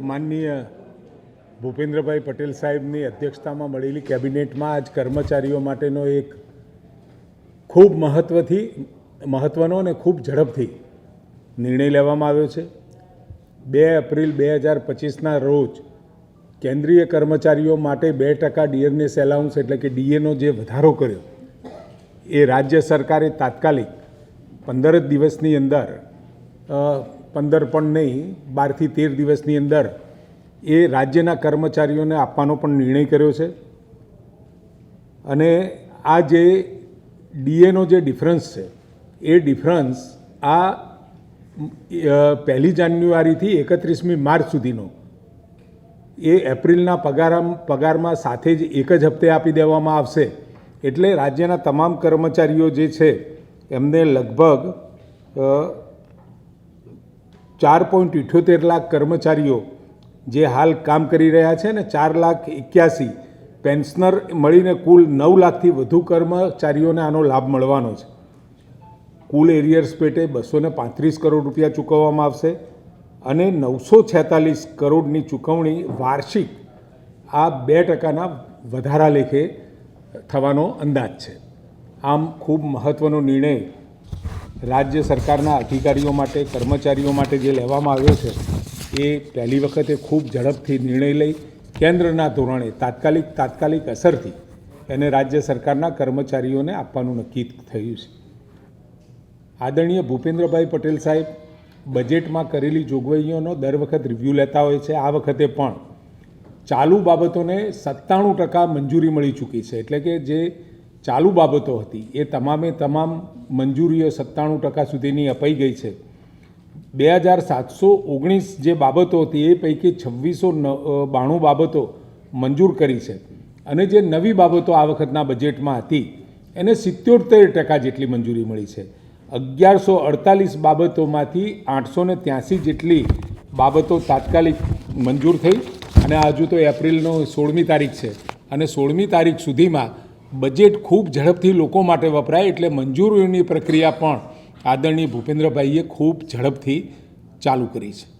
માનનીય ભૂપેન્દ્રભાઈ પટેલ સાહેબની અધ્યક્ષતામાં મળેલી કેબિનેટમાં આજ કર્મચારીઓ માટેનો એક ખૂબ મહત્ત્વથી મહત્ત્વનો અને ખૂબ ઝડપથી નિર્ણય લેવામાં આવ્યો છે. બે એપ્રિલ બે હજાર પચીસના રોજ કેન્દ્રીય કર્મચારીઓ માટે બે ટકા ડીએનએસ એલાઉન્સ એટલે કે ડીએનો જે વધારો કર્યો, એ રાજ્ય સરકારે તાત્કાલિક પંદર જ દિવસની અંદર પંદર પણ નહીં બારથી તેર દિવસની અંદર એ રાજ્યના કર્મચારીઓને આપવાનો પણ નિર્ણય કર્યો છે. અને આ જે ડીએનો જે ડિફરન્સ છે, એ ડિફરન્સ આ પહેલી જાન્યુઆરીથી એકત્રીસમી માર્ચ સુધીનો. એ એપ્રિલના પગાર પગારમાં સાથે જ એક જ હપ્તે આપી દેવામાં આવશે. એટલે રાજ્યના તમામ કર્મચારીઓ જે છે, એમને લગભગ ચાર પોઈન્ટ ઇઠ્યોતેર લાખ કર્મચારીઓ જે હાલ કામ કરી રહ્યા છે ને ચાર લાખ એક્યાસી પેન્શનર મળીને કુલ નવ લાખથી વધુ કર્મચારીઓને આનો લાભ મળવાનો છે. કુલ એરિયર્સ પેટે બસો પાંત્રીસ કરોડ રૂપિયા ચૂકવવામાં આવશે અને નવસો છેતાલીસ કરોડની ચૂકવણી વાર્ષિક આ બે ટકાના વધારા લેખે થવાનો અંદાજ છે. આમ ખૂબ મહત્ત્વનો નિર્ણય રાજ્ય સરકારના અધિકારીઓ માટે, કર્મચારીઓ માટે જે લેવામાં આવ્યો છે, એ પહેલી વખતે ખૂબ ઝડપથી નિર્ણય લઈ, કેન્દ્રના ધોરણે તાત્કાલિક તાત્કાલિક અસરથી એને રાજ્ય સરકારના કર્મચારીઓને આપવાનું નક્કી થયું છે. આદરણીય ભૂપેન્દ્રભાઈ પટેલ સાહેબ, બજેટમાં કરેલી જોગવાઈઓનો દર વખત રિવ્યૂ લેતા હોય છે. આ વખતે પણ ચાલુ બાબતોને સત્તાણું ટકા મંજૂરી મળી ચૂકી છે. એટલે કે જે ચાલુ બાબતો હતી. એ તમામે તમામ મંજૂરીઓ સત્તાણું ટકા સુધીની અપાઈ ગઈ છે. બે હજાર સાતસો ઓગણીસ જે બાબતો હતી, એ પૈકી છવ્વીસો બાણું બાબતો મંજૂર કરી છે. અને જે નવી બાબતો આ વખતના બજેટમાં હતી, એને સિત્યોતેર ટકા જેટલી મંજૂરી મળી છે. અગિયારસો અડતાલીસ બાબતોમાંથી આઠસો ને ત્યાંસી જેટલી બાબતો તાત્કાલિક મંજૂર થઈ. અને હજુ તો એપ્રિલનો સોળમી તારીખ છે. અને સોળમી તારીખ સુધીમાં બજેટ ખૂબ ઝડપથી લોકો માટે વપરાય એટલે મંજૂરીઓની પ્રક્રિયા પણ આદરણીય ભૂપેન્દ્રભાઈએ ખૂબ ઝડપથી ચાલુ કરી છે.